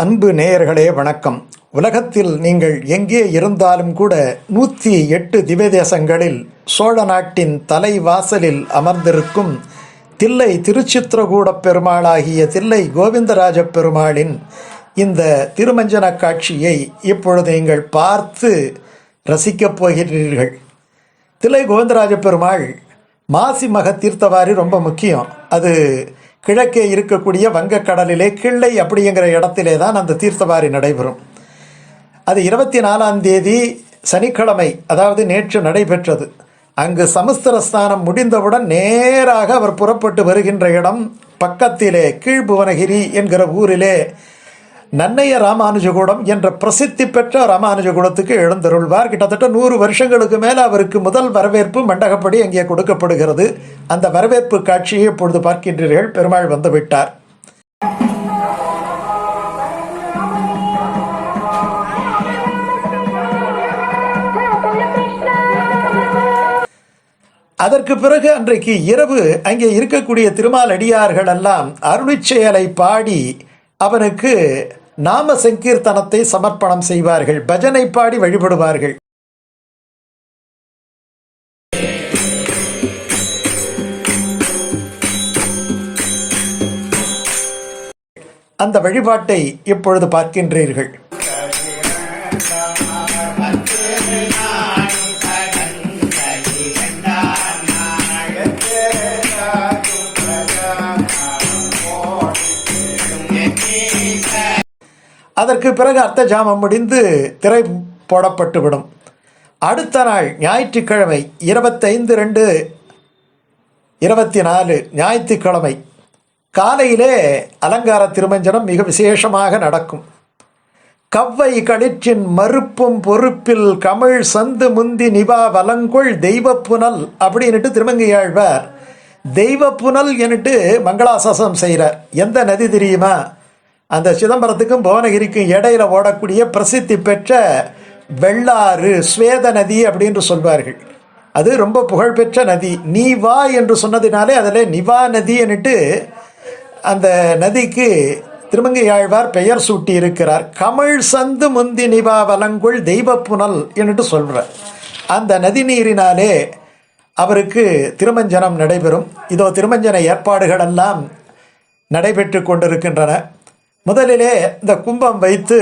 அன்பு நேயர்களே வணக்கம். உலகத்தில் நீங்கள் எங்கே இருந்தாலும் கூட நூற்றி எட்டு திவ்யதேசங்களில் சோழ நாட்டின் தலைவாசலில் அமர்ந்திருக்கும் தில்லை திருச்சித்திரகூட பெருமாளாகிய தில்லை கோவிந்தராஜ பெருமாளின் இந்த திருமஞ்சன காட்சியை இப்பொழுது நீங்கள் பார்த்து ரசிக்கப் போகிறீர்கள். தில்லை கோவிந்தராஜ பெருமாள் மாசி மக தீர்த்தவாரி ரொம்ப முக்கியம். அது கிழக்கே இருக்கக்கூடிய வங்கக்கடலிலே கிள்ளை அப்படிங்கிற இடத்திலே தான் அந்த தீர்த்தவாரி நடைபெறும். அது இருபத்தி நாலாம் தேதி சனிக்கிழமை அதாவது நேற்று நடைபெற்றது. அங்கு சமஸ்திர ஸ்தானம் முடிந்தவுடன் நேராக அவர் புறப்பட்டு வருகின்ற இடம் பக்கத்திலே கீழ்புவனகிரி என்கிற ஊரிலே நன்னைய ராமானுஜகுடம் என்ற பிரசித்தி பெற்ற ராமானுஜகுடத்துக்கு எழுந்தருள்வார். கிட்டத்தட்ட நூறு வருஷங்களுக்கு மேலே அவருக்கு முதல் வரவேற்பு மண்டகப்படி அங்கே கொடுக்கப்படுகிறது. அந்த வரவேற்பு காட்சியை இப்பொழுது பார்க்கின்றீர்கள். பெருமாள் வந்துவிட்டார் அதற்கு பிறகு அன்றைக்கு இரவு அங்கே இருக்கக்கூடிய திருமால் அடியார்கள் எல்லாம் அருளிச் செயலை பாடி அவனுக்கு நாம சங்கீர்த்தனத்தை சமர்ப்பணம் செய்வார்கள் பஜனை பாடி வழிபடுவார்கள். அந்த வழிபாட்டை இப்பொழுது பார்க்கின்றீர்கள். அதற்கு பிறகு அர்த்த ஜாமம் முடிந்து திரை போடப்பட்டுவிடும். அடுத்த நாள் ஞாயிற்றுக்கிழமை இருபத்தைந்து ரெண்டு இருபத்தி நாலு ஞாயிற்றுக்கிழமை. காலையிலே அலங்கார திருமஞ்சனம் மிக விசேஷமாக நடக்கும். கவ்வை களிற்றின் மறுப்பும் பொறுப்பில் கமிழ் சந்து முந்தி நிவா வலங்கொள் தெய்வ புனல் அப்படின்னுட்டு திருமங்கையாழ்வார் தெய்வ புனல் என்னட்டு மங்களாசாசனம் செய்கிறார் எந்த நதி தெரியுமா? அந்த சிதம்பரத்துக்கும் புவனகிரிக்கும் இடையில ஓடக்கூடிய பிரசித்தி பெற்ற வெள்ளாறு ஸ்வேத நதி அப்படின்னு சொல்வார்கள். அது ரொம்ப புகழ்பெற்ற நதி. நீ வா என்று சொன்னதினாலே அதில் நிவா நதின்ட்டு அந்த நதிக்கு திருமங்கையாழ்வார் பெயர் சூட்டி இருக்கிறார். கமிழ் சந்து முந்தி நிவா வலங்குள் தெய்வ புனல் என்று சொல்கிறார் அந்த நதி நீரினாலே அவருக்கு திருமஞ்சனம் நடைபெறும். இதோ திருமஞ்சன ஏற்பாடுகள் எல்லாம் நடைபெற்று கொண்டிருக்கின்றன. முதலிலே இந்த கும்பம் வைத்து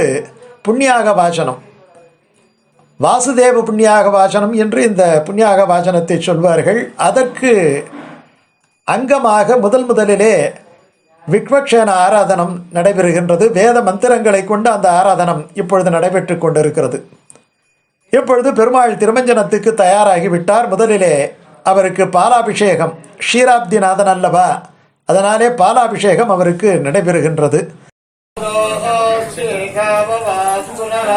புண்ணியாக வாசனம் வாசுதேவ புண்ணியாக வாசனம் என்று இந்த புண்ணியாக வாசனத்தை சொல்வார்கள். அதற்கு அங்கமாக முதல் முதலிலே விக்வக்ஷேன ஆராதனம் நடைபெறுகின்றது. வேத மந்திரங்களை கொண்டு அந்த ஆராதனம் இப்பொழுது நடைபெற்று கொண்டிருக்கிறது. இப்பொழுது பெருமாள் திருமஞ்சனத்துக்கு தயாராகிவிட்டார். முதலிலே அவருக்கு பாலாபிஷேகம் ஷீராப்திநாதன் அல்லவா? அதனாலே பாலாபிஷேகம் அவருக்கு நடைபெறுகின்றது. शेखाववास्तुनः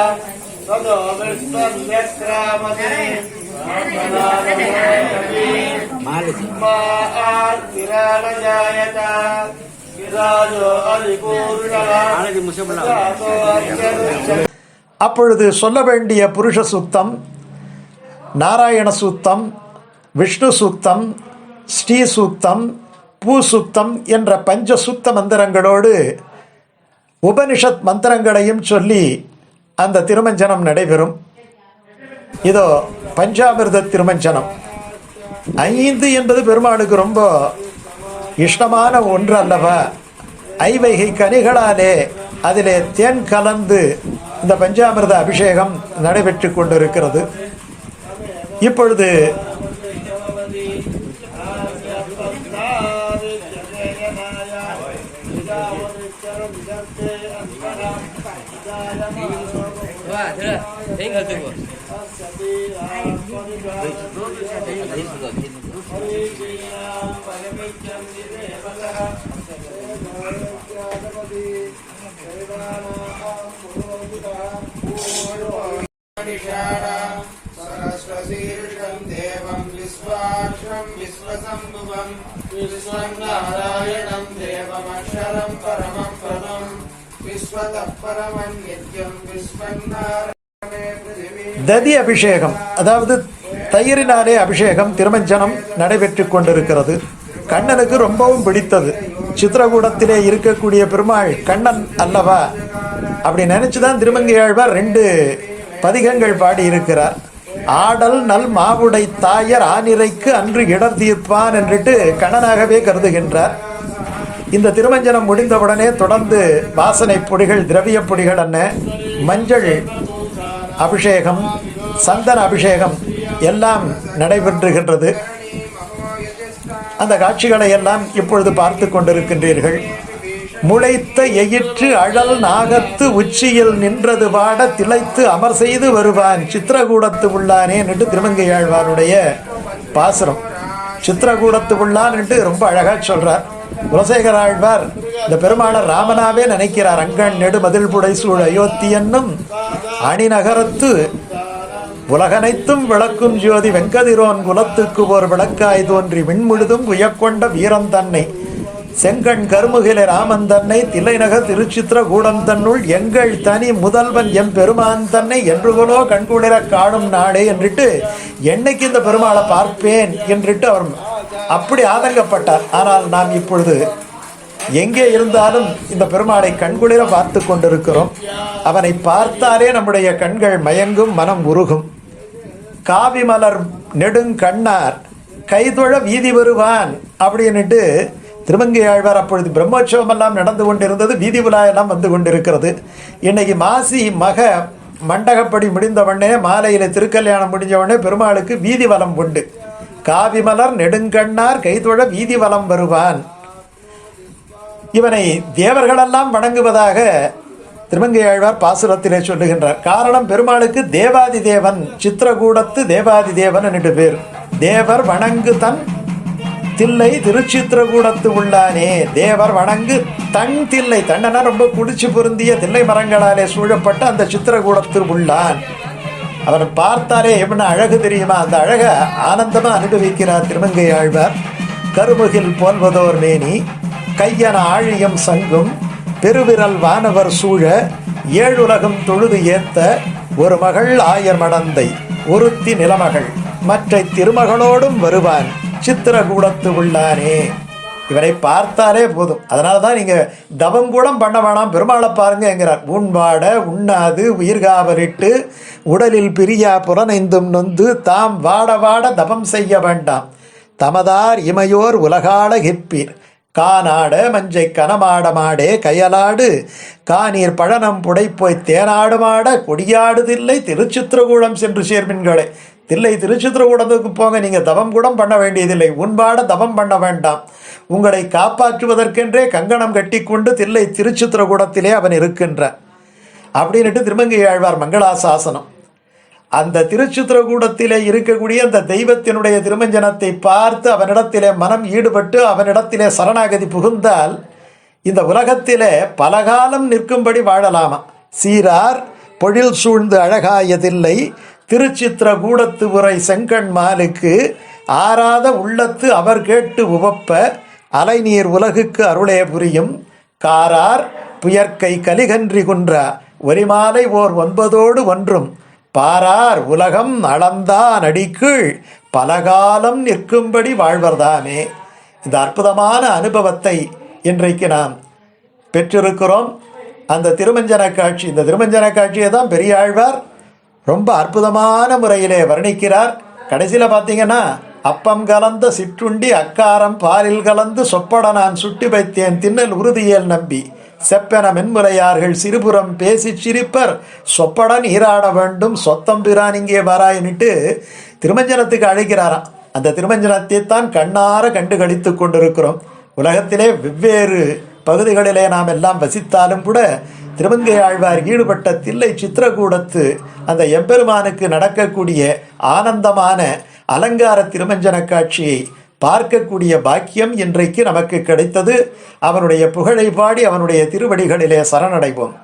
ततो विश्वव्यक्रामते मातिरालजायत विराजो अधिपूर्णः जातो अत्यरुच्यते அப்பொழுது சொல்ல வேண்டிய புருஷ சூக்தம் நாராயண சூக்தம் விஷ்ணு சூக்தம் ஸ்ரீ சூக்தம் பூ சூக்தம் என்ற பஞ்ச சூக்த மந்திரங்களோடு உபனிஷத் மந்திரங்களையும் சொல்லி அந்த திருமஞ்சனம் நடைபெறும். இதோ பஞ்சாமிர்த திருமஞ்சனம். ஐந்து என்பது பெருமாளுக்கு ரொம்ப இஷ்டமான ஒன்று அல்லவா? ஐவைகை கனிகளாலே அதிலே தேன் கலந்து இந்த பஞ்சாமிர்த அபிஷேகம் நடைபெற்று கொண்டிருக்கிறது. இப்பொழுது सरस्वतीर्षं देवं विश्वाक्षं विश्वसम्भुवं विश्वं नारायणं देवमक्षरं परमं प्रभु ததி அபிஷேகம் அதாவது தயிரினாலே அபிஷேகம் திருமஞ்சனம் நடைபெற்று கொண்டிருக்கிறது. கண்ணனுக்கு ரொம்பவும் பிடித்தது. சித்திரகூடத்திலே இருக்கக்கூடிய பெருமாள் கண்ணன் அல்லவா? அப்படி நினைச்சு தான் திருமங்கையாழ்வார் ரெண்டு பதிகங்கள் பாடி இருக்கிறார் ஆடல் நல் மாவுடை தாயர் ஆனிரைக்கு அன்று இடர் தீர்ப்பான் என்றிட்டு கண்ணனாகவே கருதுகின்றார். இந்த திருமஞ்சனம் முடிந்தவுடனே தொடர்ந்து வாசனை பொடிகள் திரவிய பொடிகள் என்ன மஞ்சள் அபிஷேகம் சந்தன அபிஷேகம் எல்லாம் நடைபெற்றுகின்றது. அந்த காட்சிகளை எல்லாம் இப்பொழுது பார்த்து கொண்டிருக்கின்றீர்கள். முளைத்த எயிற்று அழல் நாகத்து உச்சியில் நின்றது பாட திளைத்து அமர் செய்து வருவான் சித்திரகூடத்து உள்ளானே என்று திருமங்கையாழ்வாருடைய பாசுரம். சித்திரகூடத்து உள்ளான் என்று ரொம்ப அழகாக சொல்கிறார் குலசேகர ஆழ்வார் இந்த பெருமாளர் ராமனாவே நினைக்கிறார். அங்கண் நெடுமதில் புடை சூழ் அயோத்தி என்னும் அணிநகரத்து உலகனைத்தும் விளக்கும் ஜோதி வெங்கதிரோன் குலத்துக்கு ஓர் விளக்காய் தோன்றி விண்முழுதும் உயக்கொண்ட வீரம் தன்னை. செங்கண் கருமுகில ராமன் தன்னை தில்லைநகர் திருச்சித்திர கூடம் தன்னுள் எங்கள் தனி முதல்வன் எம் பெருமான் தன்னை என்றுகொலோ கண்குளிர காணும் நாடே என்றிட்டு என்னைக்கு இந்த பெருமாளை பார்ப்பேன் என்றிட்டு அவர் அப்படி ஆதங்கப்பட்டார் ஆனால் நாம் இப்பொழுது எங்கே இருந்தாலும் இந்த பெருமாளை கண்குளிர பார்த்து கொண்டிருக்கிறோம். அவனை பார்த்தாலே நம்முடைய கண்கள் மயங்கும் மனம் உருகும். காவி மலர் நெடுங்கண்ணார் கைதொழ வீதி வருவான் அப்படின்னுட்டு திருமங்கை ஆழ்வார் அப்பொழுது பிரம்மோற்சவம் எல்லாம் நடந்து கொண்டிருந்தது வீதி விழா எல்லாம் வந்து கொண்டிருக்கிறது. இன்னைக்கு மாசி மக மண்டகப்படி முடிந்தவொடனே மாலையில் திருக்கல்யாணம் முடிஞ்சவொடனே பெருமாளுக்கு வீதி வலம் உண்டு. காவிமலர் நெடுங்கண்ணார் கைதொழ வீதி வலம் வருவான். இவனை தேவர்களெல்லாம் வணங்குவதாக திருமங்கை ஆழ்வார் பாசுரத்திலே சொல்லுகின்றார். காரணம் பெருமாளுக்கு தேவாதி தேவன் சித்திரகூடத்து தேவாதி தேவன் என்று பேர். தேவர் வணங்கு தன் தில்லை திருச்சித்திரகூடத்து உள்ளானே. தேவர் வணங்கு தன் தில்லை தண்டனா ரொம்ப குடிச்சு பொருந்திய தில்லை மரங்களாலே சூழப்பட்ட அந்த சித்திரகூடத்தில் உள்ளான். அவர் பார்த்தாலே என்ன அழகு தெரியுமா? அந்த அழகை ஆனந்தமாக அனுபவிக்கிறார் திருமங்கை ஆழ்வார். கருமுகில் போல்வதோர் மேனி கையன ஆழியம் சங்கும் பெருவிரல் வானவர் சூழ ஏழுலகம் தொழுது ஏத்த ஒரு மகள் ஆயர் மடந்தை ஒருத்தி நிலமகள் மற்ற திருமகளோடும் வருவான் சித்திரகூடத்து உள்ளானே. இவரை பார்த்தாலே போதும். அதனால தான் நீங்கள் தவம் கூட பண்ண வேணாம். பெருமாளை பாருங்க என்கிறார். உண்பாட உண்ணாது உயிர்காவலிட்டு உடலில் பிரியா புலனைந்தும் நொந்து தாம் வாட வாட தவம் செய்ய வேண்டாம். தமதார் இமையோர் உலகாட கிப்பீர் கானாட மஞ்சை கனமாட மாடே கயலாடு. காநீர் பழனம் புடைப்போய் தேனாடுமாட கொடியாடுதில்லை திருச்சித்திரகூடம் சென்று சேர்மின்களே தில்லை திருச்சித்திரகூடத்துக்கு போங்க. நீங்கள் தவம் கூட பண்ண வேண்டியதில்லை. உண்பாட தவம் பண்ண வேண்டாம். உங்களை காப்பாற்றுவதற்கென்றே கங்கணம் கட்டிக்கொண்டு தில்லை திருச்சித்திரகூடத்திலே அவன் இருக்கின்றான் அப்படின்னுட்டு திருமங்கை ஆழ்வார் மங்களாசாசனம். அந்த திருச்சித்திரகூடத்திலே இருக்கக்கூடிய அந்த தெய்வத்தினுடைய திருமஞ்சனத்தை பார்த்து அவனிடத்திலே மனம் ஈடுபட்டு அவனிடத்திலே சரணாகதி புகுந்தால் இந்த உலகத்திலே பலகாலம் நிற்கும்படி வாழலாமா? சீரார் பொழில் சூழ்ந்து அழகாயதில்லை திருச்சித்திரகூடத்து உரை செங்கண் மாலுக்கு ஆறாத உள்ளத்து அவர் கேட்டு உவப்ப அலைநீர் உலகுக்கு அருளே புரியும். காரார் புயற்கை கலிகன்றி குன்ற ஒலிமாலை ஓர் ஒன்பதோடு ஒன்றும். பாரார் உலகம் அளந்தான் அடிக்கீழ் பலகாலம் நிற்கும்படி வாழ்வர்தாமே. இந்த அற்புதமான அனுபவத்தை இன்றைக்கு நாம் பெற்றிருக்கிறோம். அந்த திருமஞ்சன காட்சி இந்த திருமஞ்சன காட்சியை தான் பெரியாழ்வார் ரொம்ப அற்புதமான முறையிலே வர்ணிக்கிறார். கடைசியில் பார்த்தீங்கன்னா அப்பம் கலந்த சிற்றுண்டி அக்காரம் பாலில் கலந்து சொப்பட நான் சுட்டி வைத்தேன் தின்னல் உறுதியேல் நம்பி. செப்பென மென்முலையார்கள் சிறுபுறம் பேசி சிரிப்பர். சொப்படன் ஈராட வேண்டும் சொத்தம் பிரான் இங்கே வராயின்ட்டு திருமஞ்சனத்துக்கு அழைக்கிறாராம். அந்த திருமஞ்சனத்தை தான் கண்ணார கண்டு கழித்து கொண்டிருக்கிறோம். உலகத்திலே வெவ்வேறு பகுதிகளிலே நாம் எல்லாம் வசித்தாலும் கூட திருமங்கை ஆழ்வார் ஈடுபட்ட தில்லை சித்திரகூடத்து அந்த எம்பெருமானுக்கு நடக்கக்கூடிய ஆனந்தமான அலங்கார திருமஞ்சன காட்சியை பார்க்கக்கூடிய பாக்கியம் இன்றைக்கு நமக்கு கிடைத்தது. அவனுடைய புகழை பாடி அவனுடைய திருவடிகளிலே சரணடைவோம்.